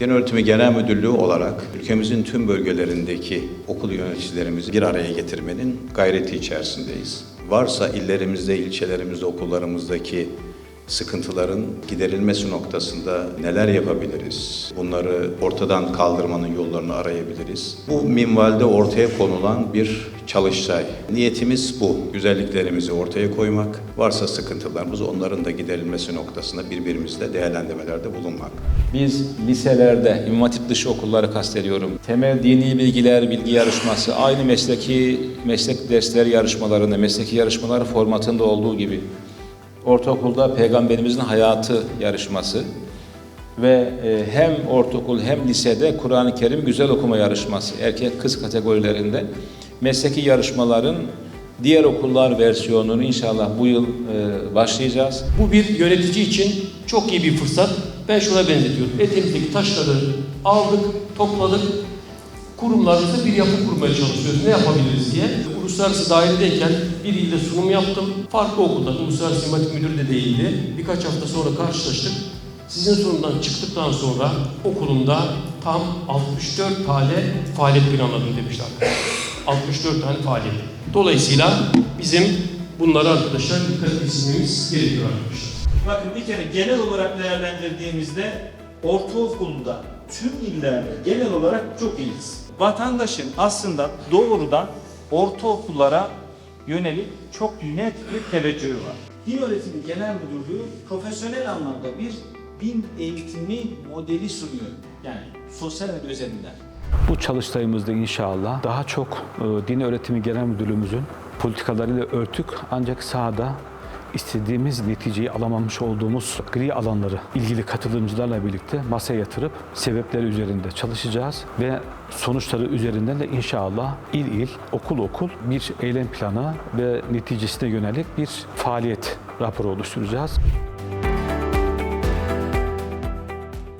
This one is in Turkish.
Din Öğretimi Genel Müdürlüğü olarak ülkemizin tüm bölgelerindeki okul yöneticilerimizi bir araya getirmenin gayreti içerisindeyiz. Varsa illerimizde, ilçelerimizde, okullarımızdaki sıkıntıların giderilmesi noktasında neler yapabiliriz? Bunları ortadan kaldırmanın yollarını arayabiliriz. Bu minvalde ortaya konulan bir çalıştay. Niyetimiz bu. Güzelliklerimizi ortaya koymak, varsa sıkıntılarımız onların da giderilmesi noktasında birbirimizle değerlendirmelerde bulunmak. Biz liselerde, İmam dışı okulları kastediyorum. Temel dini bilgiler, bilgi yarışması, aynı mesleki meslek dersleri yarışmalarında, mesleki yarışmalar formatında olduğu gibi ortaokulda Peygamberimizin hayatı yarışması ve e, hem ortaokul hem lisede Kur'an-ı Kerim güzel okuma yarışması erkek kız kategorilerinde mesleki yarışmaların diğer okullar versiyonunu inşallah bu yıl e, başlayacağız. Bu bir yönetici için çok iyi bir fırsat. Ben şuna benzetiyorum. Etimizdeki taşları aldık, topladık. Kurumlarımızda bir yapı kurmaya çalışıyoruz. Ne yapabiliriz diye. Uluslararası dairedeyken bir ilde sunum yaptım. Farklı okulda, Uluslararası İmam Müdürü de değildi. Birkaç hafta sonra karşılaştık. Sizin sunumdan çıktıktan sonra okulumda tam 64 tane faaliyet planladım demişler. 64 tane faaliyet. Dolayısıyla bizim bunları arkadaşlar dikkat etmemiz gerekiyor arkadaşlar. Bakın bir kere genel olarak değerlendirdiğimizde ortaokulda tüm illerde genel olarak çok iyiyiz. Vatandaşın aslında doğrudan ortaokullara yönelik çok net bir teveccühü var. Din Öğretimi Genel Müdürlüğü profesyonel anlamda bir din eğitimi modeli sunuyor. Yani sosyal medya üzerinden. Bu çalıştayımızda inşallah daha çok e, Din Öğretimi Genel Müdürlüğümüzün politikalarıyla örtük ancak sahada istediğimiz neticeyi alamamış olduğumuz gri alanları ilgili katılımcılarla birlikte masaya yatırıp sebepleri üzerinde çalışacağız ve sonuçları üzerinden de inşallah il il, okul okul bir eylem planı ve neticesine yönelik bir faaliyet raporu oluşturacağız.